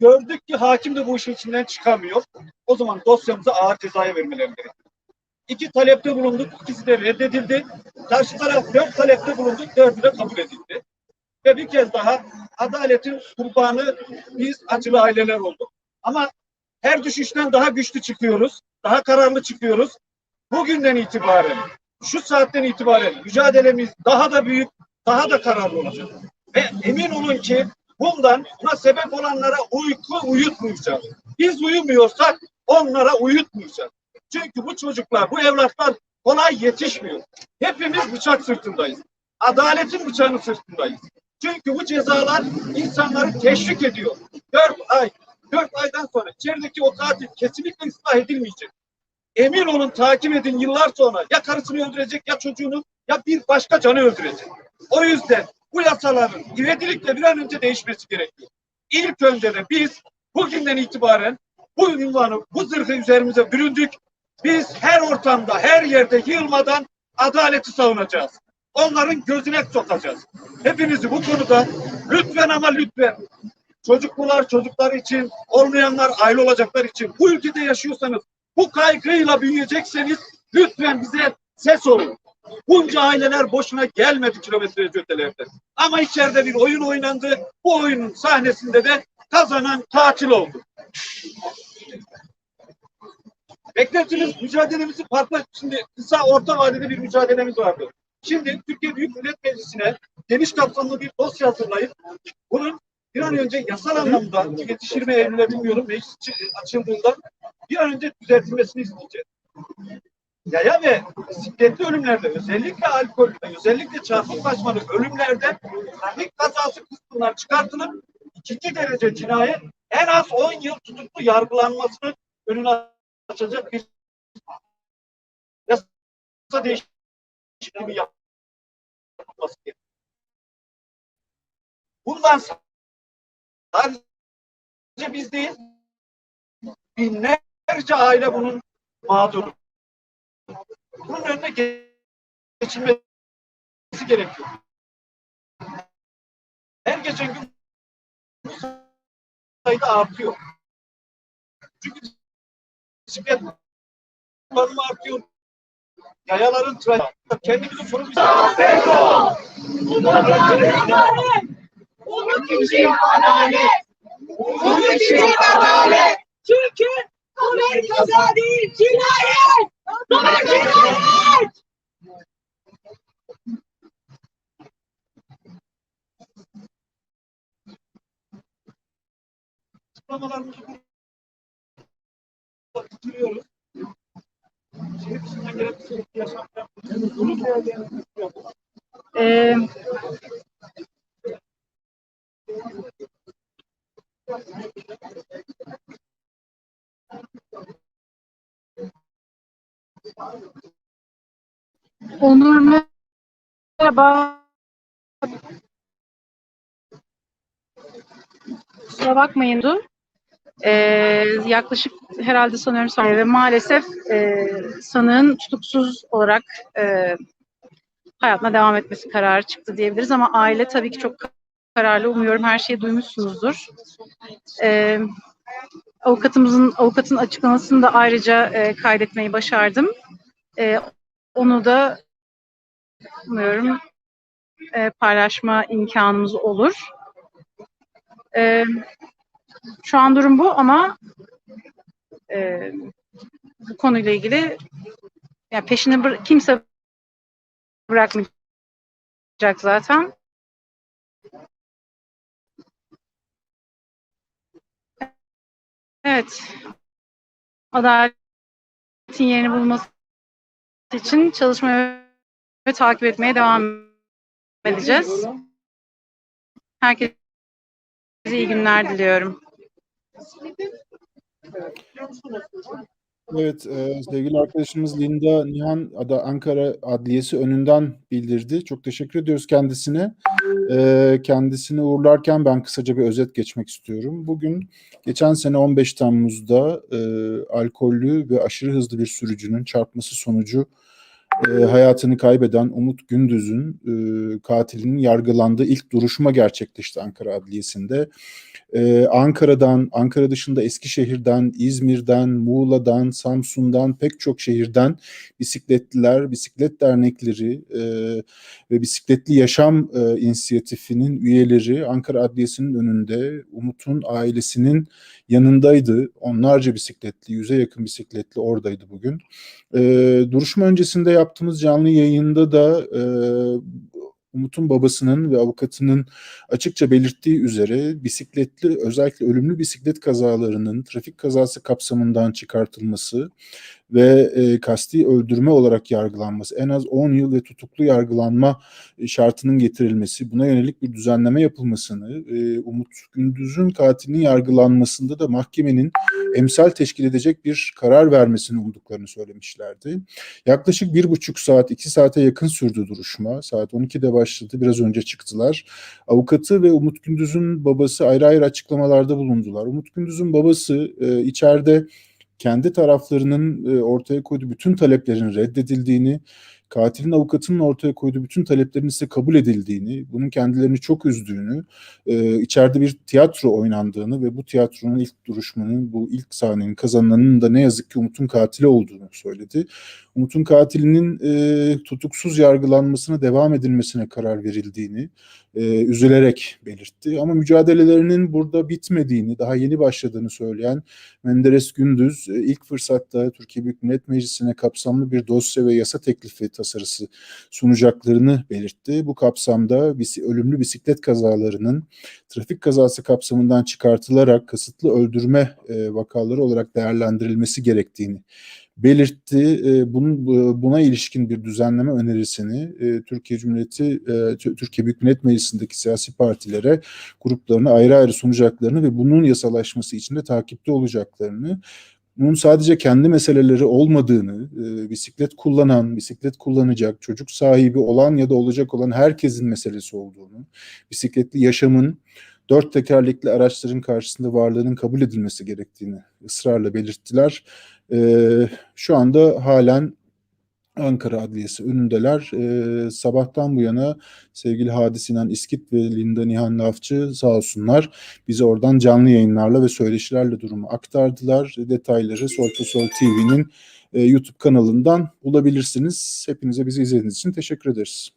Gördük ki hakim de bu işin içinden çıkamıyor. O zaman dosyamıza ağır cezaya vermeleri gerekiyor. İki talepte bulunduk, ikisi de reddedildi. Karşı taraf dört talepte bulundu, dördü de kabul edildi. Ve bir kez daha adaletin kurbanı biz acılı aileler olduk. Ama her düşüşten daha güçlü çıkıyoruz, daha kararlı çıkıyoruz. Bugünden itibaren, şu saatten itibaren mücadelemiz daha da büyük, daha da kararlı olacak. Ve emin olun ki bundan buna sebep olanlara uyku uyutmayacağız. Biz uyumuyorsak onlara uyutmayacağız. Çünkü bu çocuklar, bu evlatlar kolay yetişmiyor. Hepimiz bıçak sırtındayız. Adaletin bıçağının sırtındayız. Çünkü bu cezalar insanları teşvik ediyor. Dört ay, dört aydan sonra içerideki o katil kesinlikle ıslah edilmeyecek. Emin olun takip edin yıllar sonra ya karısını öldürecek ya çocuğunu ya bir başka canı öldürecek. O yüzden bu yasaların ivedilikle bir an önce değişmesi gerekiyor. İlk önce de biz bugünden itibaren bu ünvanı, bu zırhı üzerimize büründük. Biz her ortamda, her yerde yılmadan adaleti savunacağız. Onların gözüne sokacağız. Hepinizi bu konuda lütfen ama lütfen çocuklular çocuklar için, olmayanlar aile olacaklar için bu ülkede yaşıyorsanız, bu kaygıyla büyüyecekseniz lütfen bize ses olun. Bunca aileler boşuna gelmedi kilometrece ötelerden. Ama içeride bir oyun oynandı. Bu oyunun sahnesinde de kazanan katil oldu. Beklentiniz mücadelemizi farklı. Şimdi kısa orta vadede bir mücadelemiz vardı. Şimdi Türkiye Büyük Millet Meclisi'ne geniş kapsamlı bir dosya hazırlayıp bunun bir an önce yasal anlamda yetişir mi Eylül'e bilmiyorum meclis açı- açıldığında bir an önce düzeltilmesini isteyeceğiz. Yaya ve bisikletli ölümlerde özellikle alkolde özellikle çarpık başmalı ölümlerde trafik kazası kısmından çıkartılıp ikinci derece cinayet en az 10 yıl tutuklu yargılanmasını önüne açacak bir yasa değişikliği yapılması gerekiyor. Bundan sadece biz değil binlerce aile bunun mağduru. Bunun önüne geçilmesi gerekiyor. Her geçen gün bu sayıda artıyor. Çünkü bisiklet kullanımı artıyor. Yayaların trafiği. Kendimizin sorumluyuz. Umut için adalet. Umut için adalet. Çünkü haber kaza değil cinayet. Haber cinayet. Bitiriyoruz. Şehir dışından gelen Onur merhaba. Kusura bakmayın. Ee, yaklaşık herhalde sanıyorum sonra ve maalesef e, sanığın tutuksuz olarak e, hayatına devam etmesi kararı çıktı diyebiliriz ama aile tabii ki çok kararlı. Umuyorum her şeyi duymuşsunuzdur. Ee, avukatımızın avukatın açıklamasını da ayrıca e, kaydetmeyi başardım. Ee, onu da umuyorum e, paylaşma imkanımız olur. Ee, şu an durum bu ama e, bu konuyla ilgili yani peşini bıra- kimse bırakmayacak zaten. Evet. Adaletin yerini bulması için çalışmaya ve takip etmeye devam edeceğiz. Herkese iyi günler diliyorum. Evet, e, sevgili arkadaşımız Linda Nihan Ada Ankara Adliyesi önünden bildirdi. Çok teşekkür ediyoruz kendisine. E, kendisini uğurlarken ben kısaca bir özet geçmek istiyorum. Bugün geçen sene 15 Temmuz'da e, alkollü ve aşırı hızlı bir sürücünün çarpması sonucu e, hayatını kaybeden Umut Gündüz'ün e, katilinin yargılandığı ilk duruşma gerçekleşti Ankara Adliyesi'nde. E, Ankara'dan, Ankara dışında Eskişehir'den, İzmir'den, Muğla'dan, Samsun'dan pek çok şehirden bisikletliler, bisiklet dernekleri e, ve bisikletli yaşam e, inisiyatifinin üyeleri Ankara Adliyesi'nin önünde Umut'un ailesinin yanındaydı. Onlarca bisikletli, yüze yakın bisikletli oradaydı bugün. E, duruşma öncesinde yaptığımız canlı yayında da e, Umut'un babasının ve avukatının açıkça belirttiği üzere bisikletli özellikle ölümlü bisiklet kazalarının trafik kazası kapsamından çıkartılması ve e, kasti öldürme olarak yargılanması, en az 10 yıl ve tutuklu yargılanma şartının getirilmesi, buna yönelik bir düzenleme yapılmasını, e, Umut Gündüz'ün katilinin yargılanmasında da mahkemenin emsal teşkil edecek bir karar vermesini umduklarını söylemişlerdi. Yaklaşık bir buçuk saat, iki saate yakın sürdü duruşma. Saat 12'de başladı, biraz önce çıktılar. Avukatı ve Umut Gündüz'ün babası ayrı ayrı açıklamalarda bulundular. Umut Gündüz'ün babası e, içeride kendi taraflarının e, ortaya koyduğu bütün taleplerin reddedildiğini, katilin avukatının ortaya koyduğu bütün taleplerin ise kabul edildiğini, bunun kendilerini çok üzdüğünü, e, içeride bir tiyatro oynandığını ve bu tiyatronun ilk duruşmanın, bu ilk sahnenin kazananının da ne yazık ki Umut'un katili olduğunu söyledi. Umut'un katilinin e, tutuksuz yargılanmasına devam edilmesine karar verildiğini e, üzülerek belirtti. Ama mücadelelerinin burada bitmediğini, daha yeni başladığını söyleyen Menderes Gündüz e, ilk fırsatta Türkiye Büyük Millet Meclisi'ne kapsamlı bir dosya ve yasa teklifi tasarısı sunacaklarını belirtti. Bu kapsamda bis ölümlü bisiklet kazalarının trafik kazası kapsamından çıkartılarak kasıtlı öldürme e, vakaları olarak değerlendirilmesi gerektiğini belirtti. E, bunun buna ilişkin bir düzenleme önerisini e, Türkiye Cumhuriyeti Türkiye Büyük Millet Meclisi'ndeki siyasi partilere gruplarına ayrı ayrı sunacaklarını ve bunun yasalaşması için de takipte olacaklarını bunun sadece kendi meseleleri olmadığını, e, bisiklet kullanan, bisiklet kullanacak, çocuk sahibi olan ya da olacak olan herkesin meselesi olduğunu, bisikletli yaşamın dört tekerlekli araçların karşısında varlığının kabul edilmesi gerektiğini ısrarla belirttiler. E, şu anda halen Ankara Adliyesi önündeler. E, sabahtan bu yana sevgili Hadi Sinan İskit ve Linda Nihan Lafçı sağ olsunlar bize oradan canlı yayınlarla ve söyleşilerle durumu aktardılar. Detayları Solta Sol TV'nin e, YouTube kanalından bulabilirsiniz. Hepinize bizi izlediğiniz için teşekkür ederiz.